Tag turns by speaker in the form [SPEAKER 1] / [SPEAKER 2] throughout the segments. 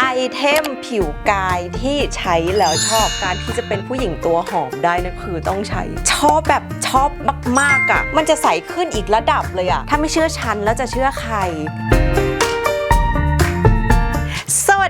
[SPEAKER 1] ไอเทมผิวกายที่ใช้แล้วชอบการที่จะเป็นผู้หญิงตัวหอมได้นะคือต้องใช้ ชอบแบบชอบมากๆอะ่ะ มันจะใสขึ้นอีกระดับเลยอะ่ะ ถ้าไม่เชื่อฉันแล้วจะเชื่อใคร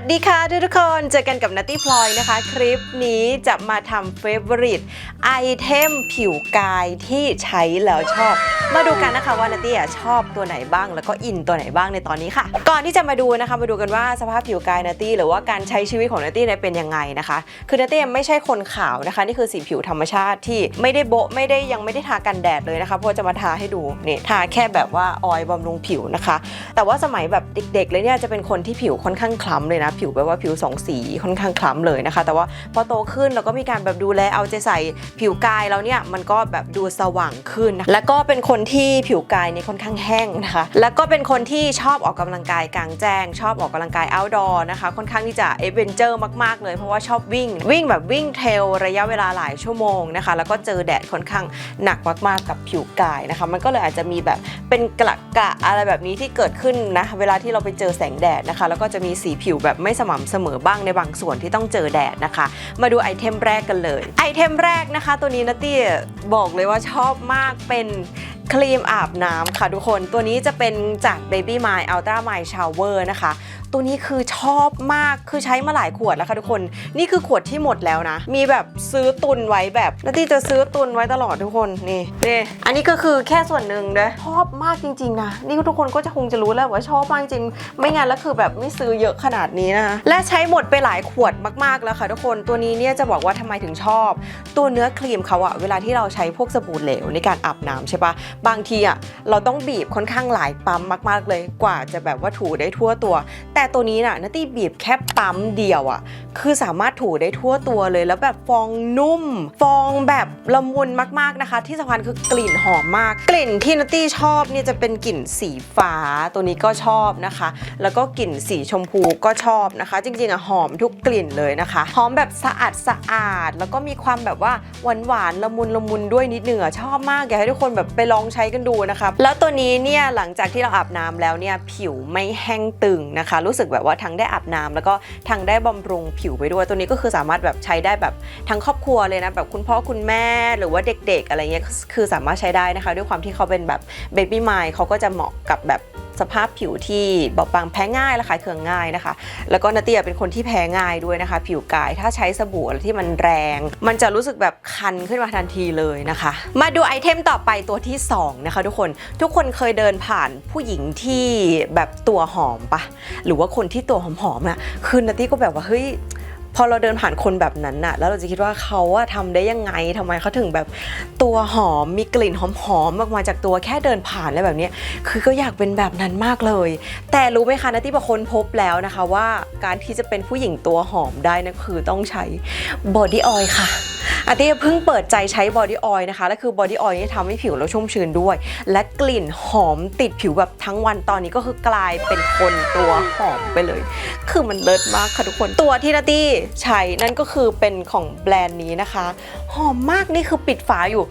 [SPEAKER 1] สวัสดีค่ะทุกๆคน เจอกันกับนัตตี้พลอยนะคะ คลิปนี้จะมาทำเฟเวอริตไอเทมผิวกายที่ใช้แล้วชอบ มาดูกันนะคะว่านัตตี้ชอบตัวไหนบ้าง แล้วก็อินตัวไหนบ้างในตอนนี้ค่ะ ก่อนที่จะมาดูนะคะ มาดูกันว่าสภาพผิวกายนัตตี้หรือว่าการใช้ชีวิตของนัตตี้เนี่ยเป็นยังไงนะคะ คือนัตตี้ไม่ใช่คนขาวนะคะ นี่คือสีผิวธรรมชาติที่ไม่ได้โบะไม่ได้ยังไม่ได้ทากันแดดเลยนะคะเพราะจะมาทาให้ดูนี่ทาแค่แบบว่าออยบำรุงผิวนะคะ แต่ว่าสมัยแบบเด็กๆเลยเนี่ยจะเป็นคนที่ผิวค่อนข้างคล้ำเลยนะผิวแบบว่าผิวสองสีค่อนข้างคล้ำเลยนะคะ แต่ว่าพอโตขึ้นเราก็มีการแบบดูแลเอาใจใส่ผิวกายแล้วเนี่ยมันก็แบบดูสว่างขึ้นนะแล้วก็เป็นคนที่ผิวกายเนี่ยค่อนข้างแห้งนะคะแล้วก็เป็นคนที่ชอบออกกำลังกายกลางแจ้ง ชอบออกกำลังกาย outdoor นะคะค่อนข้างที่จะเอเวนเจอร์มากๆเลยเพราะว่าชอบวิ่ง วิ่งแบบวิ่งเทรลระยะเวลาหลายชั่วโมงนะคะแล้วก็เจอแดดค่อนข้างหนักมากๆกับผิวกายนะคะมันก็เลยอาจจะมีแบบเป็นกระกระอะไรแบบนี้ที่เกิดขึ้นนะเวลาที่เราไปเจอแสงแดดนะคะ แล้วก็จะมีสีผิวแบบไม่สม่ำเสมอบ้างในบางส่วนที่ต้องเจอแดดนะคะ มาดูไอเทมแรกกันเลย ไอเทมแรกนะคะ ตัวนี้นัตตี้บอกเลยว่าชอบมากเป็นครีมอาบน้ำค่ะทุกคน ตัวนี้จะเป็นจาก Baby My Ultra My Shower นะคะ ตัวนี้คือชอบมากคือใช้มาหลายขวดแล้วค่ะทุกคน นี่คือขวดที่หมดแล้วนะ มีแบบซื้อตุนไว้แบบนัตตี้จะซื้อตุนไว้ตลอดทุกคนนี่นี่อันนี้ก็คือแค่ส่วนหนึ่งนะชอบมากจริงๆนะนี่ทุกคนก็จะคงจะรู้แล้วว่าชอบมากจริง ไม่งั้นแล้วคือแบบไม่ซื้อเยอะขนาดนี้นะคะและใช้หมดไปหลายขวดมากๆแล้วค่ะทุกคนตัวนี้เนี่ยจะบอกว่าทำไมถึงชอบ ตัวเนื้อครีมเขาอะเวลาที่เราใช้พวกสบู่เหลวในการอาบน้ำใช่ปะบางทีอะเราต้องบีบค่อนข้างหลายปั๊มมาก ๆเลยกว่าจะแบบว่าถูได้ทั่วตัวแแต่ตัวนี้น่ะนัตตี้บีบแค่ปั๊มเดียวอะคือสามารถถูได้ทั่วตัวเลย แล้วแบบฟองนุ่ม ฟองแบบละมุนมากๆนะคะ ที่สำคัญคือกลิ่นหอมมาก กลิ่นที่นัตตี้ชอบเนี่ยจะเป็นกลิ่นสีฟ้าตัวนี้ก็ชอบนะคะ แล้วก็กลิ่นสีชมพูก็ชอบนะคะ จริงๆอะหอมทุกกลิ่นเลยนะคะหอมแบบสะอาดสะอาด แล้วก็มีความแบบว่าหวานหวานๆละมุนละมุนด้วยนิดหนึ่งอะชอบมากอยากให้ทุกคนแบบไปลองใช้กันดูนะคะแล้วตัวนี้เนี่ยหลังจากที่เราอาบน้ำแล้วเนี่ยผิวไม่แห้งตึงนะคะรู้สึกแบบว่าทั้งได้อาบน้ำแล้วก็ทั้งได้บำรุงผิวไปด้วยตัวนี้ก็คือสามารถแบบใช้ได้แบบทั้งครอบครัวเลยนะแบบคุณพ่อคุณแม่หรือว่าเด็ก ๆ อะไรเงี้ยคือสามารถใช้ได้นะคะ ด้วยความที่เขาเป็นแบบเบบี้ไมล์เขาก็จะเหมาะกับแบบสภาพผิวที่บอบบางแพ้ง่ายและขายเคืองง่ายนะคะ แล้วก็นาเตียเป็นคนที่แพ้ง่ายด้วยนะคะ ผิวกายถ้าใช้สบู่อะไรที่มันแรง มันจะรู้สึกแบบคันขึ้นมาทันทีเลยนะคะ มาดูไอเทมต่อไปตัวที่ 2 นะคะ ทุกคนทุกคนเคยเดินผ่านผู้หญิงที่แบบตัวหอมปะหรือว่าคนที่ตัวหอมๆอะคือนาตี้ก็แบบว่าเฮ้ยพอเราเดินผ่านคนแบบนั้นน่ะ แล้วเราจะคิดว่าเขาอะทำได้ยังไงทำไมเขาถึงแบบตัวหอมมีกลิ่นหอมๆออกมาจากตัวแค่เดินผ่านแล้วแบบนี้คือก็อยากเป็นแบบนั้นมากเลย แต่รู้ไหมคะนะที่ประคนพบแล้วนะคะว่าการที่จะเป็นผู้หญิงตัวหอมได้นะคือต้องใช้บอดี้ออยล์ค่ะ อาตี้เพิ่งเปิดใจใช้บอดี้ออยล์นะคะ และคือบอดี้ออยล์นี่ทำให้ผิวเราชุ่มชื้นด้วย และกลิ่นหอมติดผิวแบบทั้งวันตอนนี้ก็คือกลายเป็นคนตัวหอมไปเลย คือมันเลิศมากค่ะทุกคน ตัวที่นาตี้ใช้นั่นก็คือเป็นของแบรนด์นี้นะคะ หอมมากนี่คือปิดฝาอยู่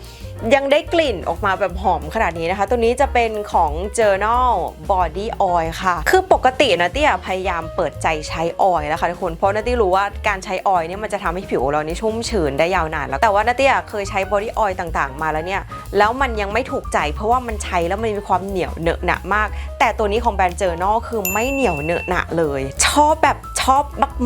[SPEAKER 1] ยังได้กลิ่นออกมาแบบหอมขนาดนี้นะคะ ตัวนี้จะเป็นของ Journal Body Oil ค่ะ คือปกตินะเตี้ยพยายามเปิดใจใช้ออยล์แล้วค่ะทุกคน เพราะนาตี้รู้ว่าการใช้ออยล์เนี่ยมันจะทำให้ผิวเรานี่ชุ่มชื้นได้ยาวนานแล้ว แต่ว่านาตี้เคยใช้บอดี้ออยล์ต่างๆ มาแล้วเนี่ย แล้วมันยังไม่ถูกใจเพราะว่ามันใช้แล้วมันมีความเหนียวเหนอะหนะมาก แต่ตัวนี้ของแบรนด์ Journal คือไม่เหนียวเหนอะหนะเลย ชอบแบบ อบ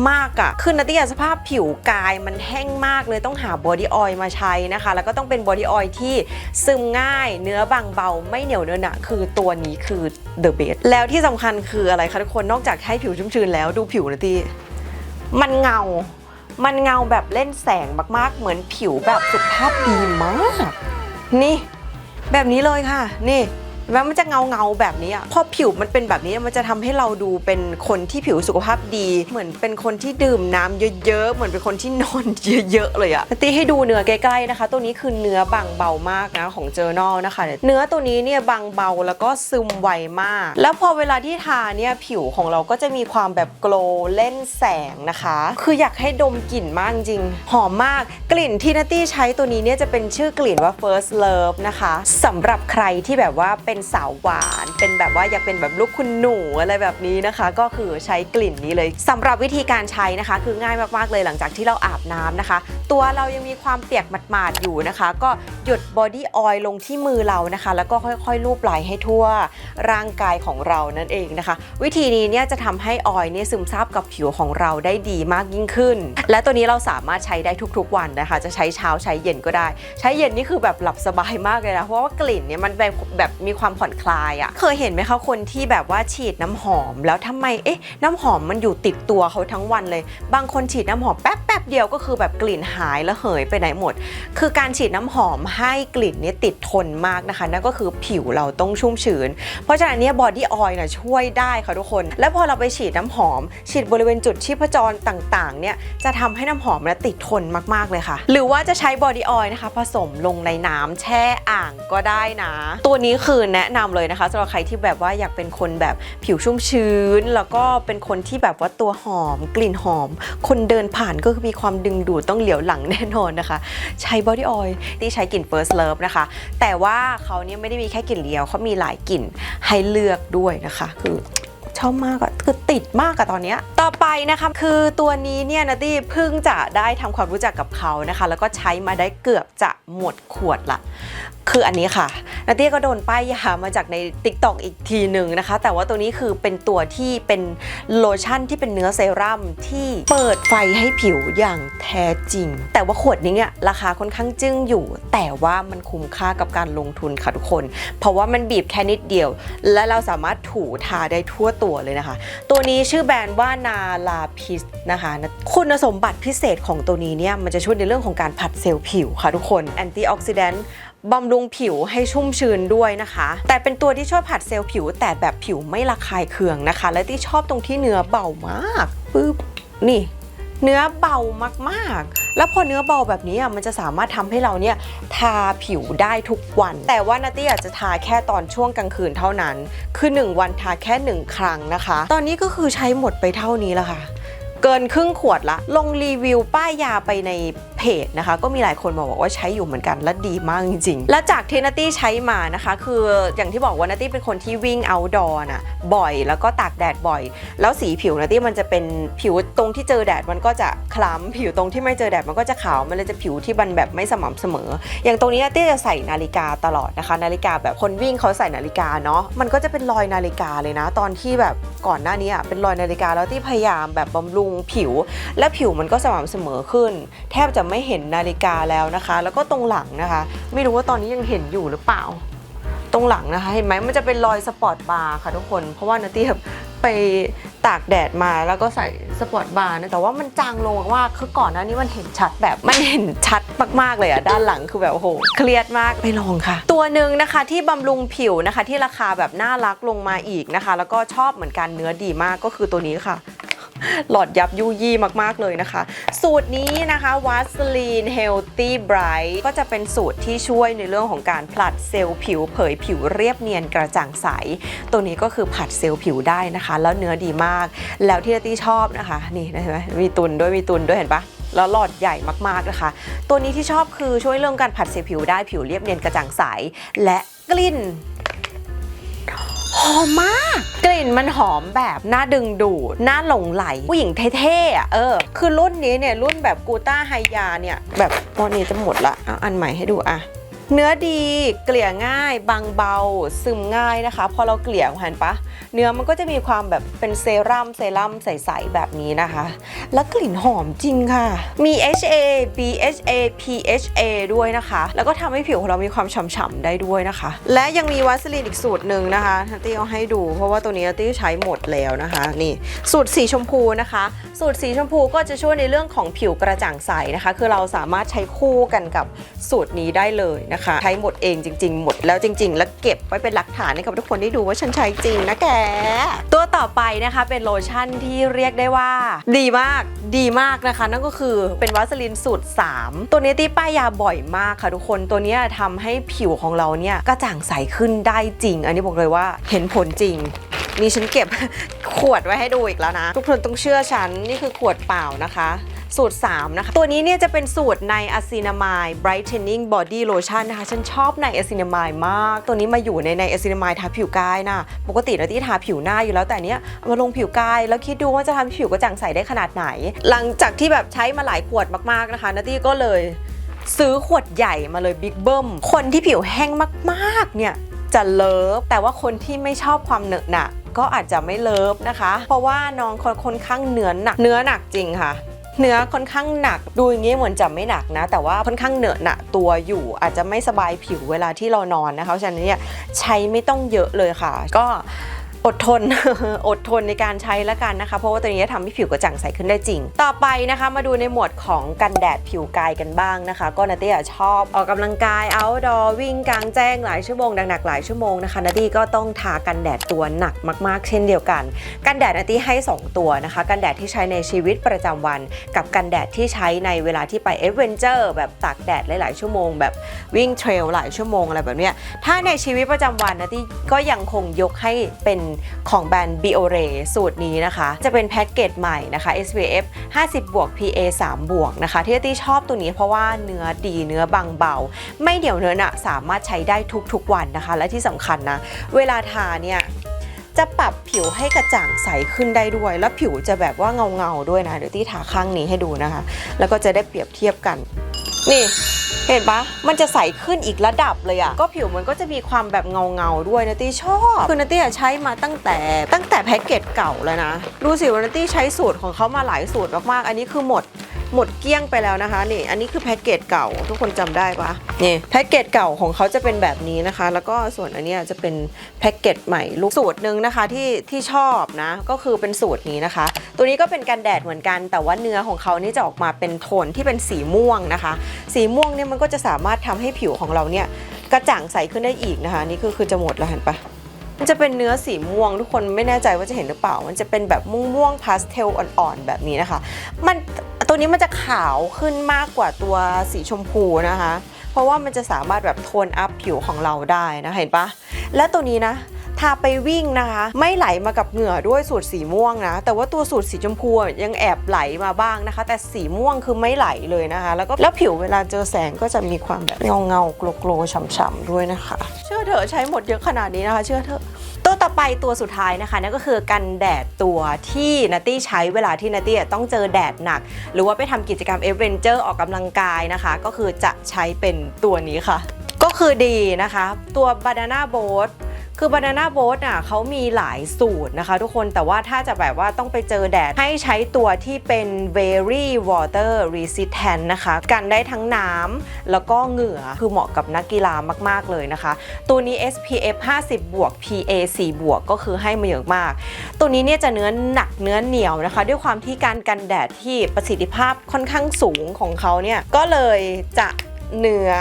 [SPEAKER 1] มากๆอะ่ะคือนาตี้สภาพผิวกายมันแห้งมากเลยต้องหาบอดี้ออยล์มาใช้นะคะ แล้วก็ต้องเป็นบอดี้ออยล์ที่ซึมง่ายเนื้อบางเบา ไม่เหนียวเนอะหนะคือตัวนี้คือ the best แล้วที่สำคัญคืออะไรคะทุกคนนอกจากให้ผิวชุ่มชื้นแล้วดูผิวนาตี้มันเงา มันเงาแบบเล่นแสงมากๆ เหมือนผิวแบบสุขภาพดีมาก นี่ แบบนี้เลยค่ะ นี่ เห็นไหมมันจะเงาเงาแบบนี้อะพอผิวมันเป็นแบบนี้มันจะทำให้เราดูเป็นคนที่ผิวสุขภาพดี เหมือนเป็นคนที่ดื่มน้ำเยอะๆ เหมือนเป็นคนที่นอนเยอะๆเลยอะตีให้ดูเนื้อใกล้ๆนะคะ ตัวนี้คือเนื้อบางเบามากนะของเจอ r n a l นะคะ เนื้อตัวนี้เนี่ยบางเบาแล้วก็ซึมไวมาก แล้วพอเวลาที่ทาเนี่ยผิวของเราก็จะมีความแบบโกลเล่นแสงนะคะ คืออยากให้ดมกลิ่นมากจริง หอมมาก กลิ่นที่นัตตี้ใช้ตัวนี้เนี่ยจะเป็นชื่อกลิ่นว่า first love นะคะสำหรับใครที่แบบว่าเป็นเป็นสาวหวาน เป็นแบบว่าอยากเป็นแบบลูกคุณหนูอะไรแบบนี้นะคะ ก็คือใช้กลิ่นนี้เลยสำหรับวิธีการใช้นะคะ คือง่ายมากๆเลยหลังจากที่เราอาบน้ำนะคะ ตัวเรายังมีความเปียกหมาดๆอยู่นะคะ ก็หยดบอดี้ออยล์ลงที่มือเรานะคะ แล้วก็ค่อยๆลูบไหลให้ทั่วร่างกายของเรานั่นเองนะคะ วิธีนี้เนี่ยจะทำให้ออยล์เนี่ยซึมซาบกับผิวของเราได้ดีมากยิ่งขึ้น และตัวนี้เราสามารถใช้ได้ทุกๆวันนะคะ จะใช้เช้าใช้เย็นก็ได้ ใช้เย็นนี่คือแบบหลับสบายมากเลยนะเพราะว่ากลิ่นเนี่ยมันแบบแบบมีความผ่อนคลายอะ่ะเคยเห็นไหมคะคนที่แบบว่าฉีดน้ำหอม แล้วทำไมเอ๊ะน้ำหอมมันอยู่ติดตัวเขาทั้งวันเลย บางคนฉีดน้ำหอมแป๊บแป๊บเดียวก็คือแบบกลิ่นหายแล้วเหยไปไหนหมด คือการฉีดน้ำหอมให้กลิ่นนี่ยติดทนมากนะคะนั่นก็คือผิวเราต้องชุ่มชื้น เพราะฉะนั้นเนี่ยบอดี้ออยล์น่ะช่วยได้ค่ะทุกคน แล้วพอเราไปฉีดน้ำหอม ฉีดบริเวณจุดชีพจรต่างๆเนี่ยจะทำให้น้ำหอมเนี่ยติดทนมากๆเลยค่ะ หรือว่าจะใช้บอดี้ออยล์นะคะผสมลงในน้ำแช่อ่างก็ได้นะ ตัวนี้คือแนะนำเลยนะคะสำหรับใครที่แบบว่าอยากเป็นคนแบบผิวชุ่มชื้น แล้วก็เป็นคนที่แบบว่าตัวหอม กลิ่นหอม คนเดินผ่านก็คือมีความดึงดูดต้องเหลียวหลังแน่นอนนะคะ ใช้บอดี้ออยล์ที่ใช้กลิ่น First Love นะคะ แต่ว่าเขาเนี่ยไม่ได้มีแค่กลิ่นเดียวเขามีหลายกลิ่นให้เลือกด้วยนะคะ คือชอบมากอะคือติดมากอะตอนเนี้ยต่อไปนะคะคือตัวนี้เนี่ยนาตี้เพิ่งจะได้ทำความรู้จักกับเขานะคะ แล้วก็ใช้มาได้เกือบจะหมดขวดละคืออันนี้ค่ะนาตี้ก็โดนป้ายยามาจากใน t ิ k t o k อีกทีหนึ่งนะคะ แต่ว่าตัวนี้คือเป็นตัวที่เป็นโลชั่นที่เป็นเนื้อเซรั่มที่เปิดไฟให้ผิวอย่างแท้จริง แต่ว่าขวดนี้เนี่ยราคาค่อนข้างจึ้งอยู่ แต่ว่ามันคุ้มค่ากับการลงทุนค่ะทุกคน เพราะว่ามันบีบแค่นิดเดียว และเราสามารถถูทาได้ทั่วตัวเลยนะคะ ตัวนี้ชื่อแบรนด์ว่านาลาพิสนะคะ คุณสมบัติพิเศษของตัวนี้เนี่ยมันจะช่วยในเรื่องของการผัดเซลล์ผิวค่ะทุกคนแอนตี้ออกซิแดนต์ บำรุงผิวให้ชุ่มชื้นด้วยนะคะ แต่เป็นตัวที่ช่วยผัดเซลล์ผิว แต่แบบผิวไม่ระคายเคืองนะคะ และที่ชอบตรงที่เนื้อเบามากปึ๊บนี่ เนื้อเบามากๆ แล้วพอเนื้อเบาแบบนี้อะมันจะสามารถทำให้เราเนี่ยทาผิวได้ทุกวัน แต่ว่านาตี้อาจจะทาแค่ตอนช่วงกลางคืนเท่านั้น คือ 1 วันทาแค่ 1 ครั้งนะคะ ตอนนี้ก็คือใช้หมดไปเท่านี้แล้วค่ะ เกินครึ่งขวดละ ลงรีวิวป้ายยาไปในเพจนะคะ ก็มีหลายคนมาบอกว่าใช้อยู่เหมือนกัน และดีมากจริงๆ และจากที่นัตตี้ใช้มานะคะ คืออย่างที่บอกว่านัตตี้เป็นคนที่วิ่ง outdoor น่ะบ่อยแล้วก็ตากแดดบ่อย แล้วสีผิวนัตตี้มันจะเป็นผิวตรงที่เจอแดดมันก็จะคล้ำผิวตรงที่ไม่เจอแดดมันก็จะขาวมันเลยจะผิวที่มันแบบไม่สม่ำเสมอ อย่างตรงนี้นัตตี้จะใส่นาฬิกาตลอดนะคะ นาฬิกาแบบคนวิ่งเขาใส่นาฬิกาเนาะมันก็จะเป็นรอยนาฬิกาเลยนะ ตอนที่แบบก่อนหน้านี้อะเป็นรอยนาฬิกาแล้วที่พยายามแบบบำรุงผิว และผิวมันก็สม่ำเสมอขึ้น แทบจะไม่เห็นนาฬิกาแล้วนะคะ แล้วก็ตรงหลังนะคะ ไม่รู้ว่าตอนนี้ยังเห็นอยู่หรือเปล่า ตรงหลังนะคะ เห็นไหมมันจะเป็นรอยสปอร์ตบาร์ค่ะทุกคน เพราะว่านาตี้แบบไปตากแดดมาแล้วก็ใส่สปอร์ตบาร์นะแต่ว่ามันจางลงมากๆคือก่อนหน้านี้มันเห็นชัดแบบมันเห็นชัดมากๆเลยอะด้านหลังคือแบบโอ้โหเครียดมากไปลองค่ะ ตัวหนึ่งนะคะที่บำรุงผิวนะคะที่ราคาแบบน่ารักลงมาอีกนะคะ แล้วก็ชอบเหมือนกันเนื้อดีมากก็คือตัวนี้ค่ะ หลอดยับยุยี่มากๆเลยนะคะ สูตรนี้นะคะวัสลีนเฮลตี้ไบรท์ก็จะเป็นสูตรที่ช่วยในเรื่องของการผลัดเซลล์ผิวเผยผิวเรียบเนียนกระจ่างใส ตัวนี้ก็คือผัดเซลล์ผิวได้นะคะ แล้วเนื้อดีมาก แล้วที่ตี้ชอบนะคะ นี่เห็นไหมมีตุนด้วยมีตุนด้วยเห็นปะแล้วหลอดใหญ่มากๆนะคะ ตัวนี้ที่ชอบคือช่วยเรื่องการผัดเซลล์ผิวได้ผิวเรียบเนียนกระจ่างใส และกลิ่น หอมมาก กลิ่นมันหอมแบบน่าดึงดูดน่าหลงไหล ผู้หญิงเท่ๆอะเออ คือรุ่นนี้เนี่ยรุ่นแบบกูต้าไฮยาเนี่ย แบบตอนนี้จะหมดละเอาอันใหม่ให้ดูอะ เนื้อดีเกลี่ยง่าย บางเบา ซึมง่ายนะคะ พอเราเกลี่ยเห็นปะเนื้อมันก็จะมีความแบบเป็นเซรั่มเซรั่มใสๆแบบนี้นะคะ แล้วกลิ่นหอมจริงค่ะ มี HA BHA PHA ด้วยนะคะ แล้วก็ทำให้ผิวของเรามีความฉ่ำๆได้ด้วยนะคะ และยังมีวาสลีนอีกสูตรหนึ่งนะคะนัตตี้เอาให้ดู เพราะว่าตัวนี้นัตตี้ใช้หมดแล้วนะคะ นี่สูตรสีชมพูนะคะ สูตรสีชมพูก็จะช่วยในเรื่องของผิวกระจ่างใสนะคะ คือเราสามารถใช้คู่กันกับสูตรนี้ได้เลยนะคะ ใช้หมดเองจริง ๆ หมดแล้วจริง ๆ แล้วเก็บไว้เป็นหลักฐานให้กับทุกคนได้ดูว่าฉันใช้จริงนะแก ตัวต่อไปนะคะเป็นโลชั่นที่เรียกได้ว่า ดีมากดีมากนะคะ นั่นก็คือเป็นวาสลินสูตร 3 ตัวนี้ที่ป้ายยาบ่อยมากค่ะทุกคนตัวนี้ยทำให้ผิวของเราเนี่ยกระจ่างใสขึ้นได้จริง อันนี้บอกเลยว่าเห็นผลจริงนี่ฉันเก็บขวดไว้ให้ดูอีกแล้วนะ ทุกคนต้องเชื่อฉัน นี่คือขวดเปล่านะคะ สูตร 3 นะคะ ตัวนี้เนี่ยจะเป็นสูตรในอะซินามาย brightening body lotion นะคะ ฉันชอบในอะซินามายมาก ตัวนี้มาอยู่ในในอะซินามายทาผิวกายนะปกติเราที่ทาผิวหน้าอยู่แล้วแต่เนี้ยมาลงผิวกาย แล้วคิดดูว่าจะทำให้ผิวกระจ่างใสได้ขนาดไหน หลังจากที่แบบใช้มาหลายขวดมากๆนะคะนาตี้ก็เลยซื้อขวดใหญ่มาเลยบิ๊กเบิ้มคนที่ผิวแห้งมากๆเนี่ยจะเลิฟแต่ว่าคนที่ไม่ชอบความเหนอะหนะก็อาจจะไม่เลิฟนะคะ เพราะว่าน้องคนค่อนข้างเนื้อหนักเนื้อหนักจริงค่ะ เนื้อค่อนข้างหนักดูอย่างนี้เหมือนจะไม่หนักนะ แต่ว่าค่อนข้างเหนอะหนะตัวอยู่อาจจะไม่สบายผิวเวลาที่เรานอนนะคะเพราะฉะนั้นเนี่ยใช้ไม่ต้องเยอะเลยค่ะ ก็ อดทน อดทนในการใช้แล้วกันนะคะ เพราะว่าตัวนี้จะทำให้ผิวกระจ่างใสขึ้นได้จริง ต่อไปนะคะมาดูในหมวดของกันแดดผิวกายกันบ้างนะคะ ก็นาตี้ชอบออกกำลังกาย outdoor วิ่งกลางแจ้งหลายชั่วโมงหนักๆหลายชั่วโมงนะคะนาตี้ก็ต้องทากันแดดตัวหนักมาก ๆ เช่นเดียวกัน กันแดดนาตี้ให้ 2 ตัวนะคะ กันแดดที่ใช้ในชีวิตประจำวัน กับกันแดดที่ใช้ในเวลาที่ไปเอเวนเจอร์แบบตากแดดหลายๆชั่วโมง แบบวิ่งเทรลหลายชั่วโมงอะไรแบบเนี้ยถ้าในชีวิตประจำวันนาตี้ก็ยังคงยกให้เป็นของแบรนด์ Biore สูตรนี้นะคะ จะเป็นแพ็กเกจใหม่นะคะ SPF 50บวก PA 3บวกนะคะ ที่ตี้ชอบตัวนี้เพราะว่าเนื้อดีเนื้อบางเบา ไม่เหนียวเนื้อหนะสามารถใช้ได้ทุกๆวันนะคะ และที่สำคัญนะ เวลาทาเนี่ยจะปรับผิวให้กระจ่างใสขึ้นได้ด้วย แล้วผิวจะแบบว่าเงาเงาๆด้วยนะ เดี๋ยวที่ทาข้างนี้ให้ดูนะคะ แล้วก็จะได้เปรียบเทียบกัน นี่ เห็นปะมันจะใสขึ้นอีกระดับเลยอะก็ผิวมันก็จะมีความแบบเงาเงาๆด้วยนะตี้ชอบ คือนาตี้ใช้มาตั้งแต่ตั้งแต่แพ็กเกจเก่าแล้วนะ ดูสิว่านาตี้ใช้สูตรของเขามาหลายสูตรมากๆ อันนี้คือหมด หมดเกลี้ยงไปแล้วนะคะนี่อันนี้คือแพ็กเกจเก่าทุกคนจำได้ปะนี่แพ็กเกจเก่าของเขาจะเป็นแบบนี้นะคะ แล้วก็ส่วนอันนี้จะเป็นแพ็กเกจใหม่ลูกสูตรหนึ่งนะคะที่ที่ชอบนะก็คือเป็นสูตรนี้นะคะ ตัวนี้ก็เป็นกันแดดเหมือนกัน แต่ว่าเนื้อของเขานี่จะออกมาเป็นโทนที่เป็นสีม่วงนะคะ สีม่วงเนี่ยมันก็จะสามารถทำให้ผิวของเราเนี่ยกระจ่างใสขึ้นได้อีกนะคะ นี่คือคือจะหมดแล้วเห็นปะมันจะเป็นเนื้อสีม่วงทุกคนไม่แน่ใจว่าจะเห็นหรือเปล่า มันจะเป็นแบบม่วงม่วงพาสเทลอ่อนๆแบบนี้นะคะ มัน ตัวนี้มันจะขาวขึ้นมากกว่าตัวสีชมพูนะคะ เพราะว่ามันจะสามารถแบบโทนอัพผิวของเราได้นะเห็นปะและตัวนี้นะทาไปวิ่งนะคะ ไม่ไหลมากับเหงื่อด้วยสูตรสีม่วงนะ แต่ว่าตัวสูตรสีชมพูยังแอบไหลมาบ้างนะคะ แต่สีม่วงคือไม่ไหลเลยนะคะ แล้วก็แล้วผิวเวลาเจอแสงก็จะมีความแบบเงาเงาโกลโกลๆฉ่ำๆด้วยนะคะ เชื่อเถอะใช้หมดเยอะขนาดนี้นะคะ เชื่อเถอะ ไปตัวสุดท้ายนะคะนั่นก็คือกันแดดตัวที่นัตตี้ใช้เวลาที่นัตตี้ต้องเจอแดดหนัก หรือว่าไปทำกิจกรรมเอเวนเจอร์ออกกำลังกายนะคะ ก็คือจะใช้เป็นตัวนี้ค่ะ ก็คือดีนะคะ ตัว Banana Boat คือ Banana Boat อะเขามีหลายสูตรนะคะทุกคนแต่ว่าถ้าจะแบบว่าต้องไปเจอแดด ให้ใช้ตัวที่เป็น very water resistant นะคะ กันได้ทั้งน้ำแล้วก็เหงื่อคือเหมาะกับนักกีฬามาก ๆ เลยนะคะ ตัวนี้ SPF 50 บวก PA 4 บวกก็คือให้มาเยอะมาก ตัวนี้เนี่ยจะเนื้อหนักเนื้อเหนียวนะคะ ด้วยความที่การกันแดดที่ประสิทธิภาพค่อนข้างสูงของเขาเนี่ยก็เลยจะเนื้อ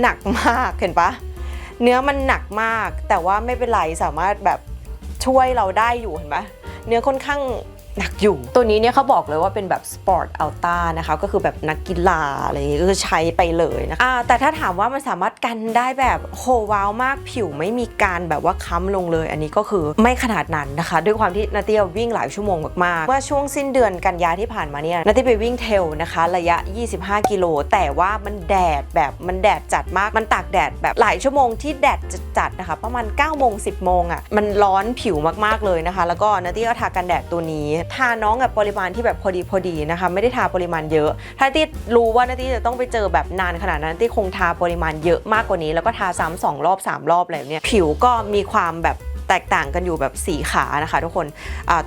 [SPEAKER 1] หนักมากเห็นปะ เนื้อมันหนักมาก แต่ว่าไม่เป็นไรสามารถแบบช่วยเราได้อยู่เห็นปะเนื้อค่อนข้าง หนักอยู่ ตัวนี้เนี่ยเขาบอกเลยว่าเป็นแบบสปอร์ตอัลต้านะคะก็คือแบบนักกีฬาอะไรอย่างงี้ก็คือใช้ไปเลยนะคะอ่าแต่ถ้าถามว่ามันสามารถกันได้แบบโหว้าวมากผิวไม่มีการแบบว่าค้ำลงเลย อันนี้ก็คือไม่ขนาดนั้นนะคะ ด้วยความที่นาเตียวิ่งหลายชั่วโมงมากๆว่าช่วงสิ้นเดือนกันยาที่ผ่านมาเนี่ยนาเตียไปวิ่งเทรลนะคะ ระยะ 25 กิโลแต่ว่ามันแดดแบบมันแดดจัดมากมันตากแดดแบบหลายชั่วโมงที่แดดจัดๆนะคะ ประมาณ9โมง10โมงอะ่ะมันร้อนผิวมากๆเลยนะคะ แล้วก็นาตี้ก็ทากันแดดตัวนี้ทาน้องกับปริมาณที่แบบพอดีพอดีนะคะไม่ได้ทาปริมาณเยอะ ถ้านาตี้รู้ว่านาตี้จะต้องไปเจอแบบนานขนาดนั้นนาตี้คงทาปริมาณเยอะมากกว่านี้ แล้วก็ทาซ้ำสองรอบสามรอบอะไรเนี่ยผิวก็มีความแบบ ตกต่างกันอยู่แบบสีขานะคะ ทุกคน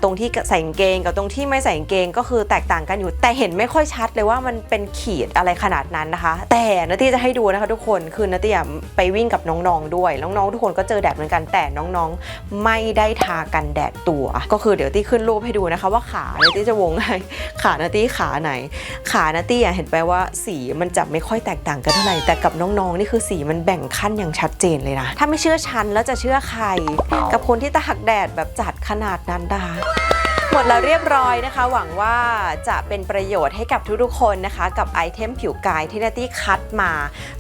[SPEAKER 1] ตรงที่ใส่กางเกงกับตรงที่ไม่ใส่กางเกงก็คือแตกต่างกันอยู่ แต่เห็นไม่ค่อยชัดเลยว่ามันเป็นขีดอะไรขนาดนั้นนะคะ แต่นาตี้จะให้ดูนะคะทุกคนคือนาตี้อะไปวิ่งกับน้องๆด้วยน้องๆทุกคนก็เจอแดดเหมือนกันแต่น้องๆ ไม่ได้ทากันแดดตัว ก็คือเดี๋ยวตี้ขึ้นรูปให้ดูนะคะว่าขานาตี้จะวงให้ขานาตี้ขาไหน ขานาตี้อะเห็นไปว่าสีมันจะไม่ค่อยแตกต่างกันเท่าไหร่แต่กับน้องๆนี่คือสีมันแบ่งขั้นอย่างชัดเจนเลยนะถ้าไม่เชื่อฉันแล้วจะเชื่อใครกับคนที่ตากแดดแบบจัดขนาดนั้นนะคะหมดแล้วเรียบร้อยนะคะ หวังว่าจะเป็นประโยชน์ให้กับทุกๆคนนะคะ กับไอเทมผิวกายที่นาตี้คัดมา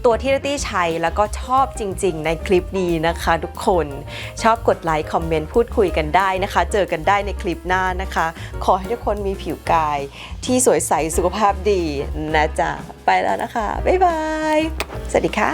[SPEAKER 1] ตัวที่นาตี้ใช้แล้วก็ชอบจริง ๆ ในคลิปนี้นะคะ ทุกคนชอบกดไลค์คอมเมนต์พูดคุยกันได้นะคะ เจอกันได้ในคลิปหน้านะคะ ขอให้ทุกคนมีผิวกายที่สวยใสสุขภาพดีนะจ๊ะไปแล้วนะคะบ๊ายบายสวัสดีค่ะ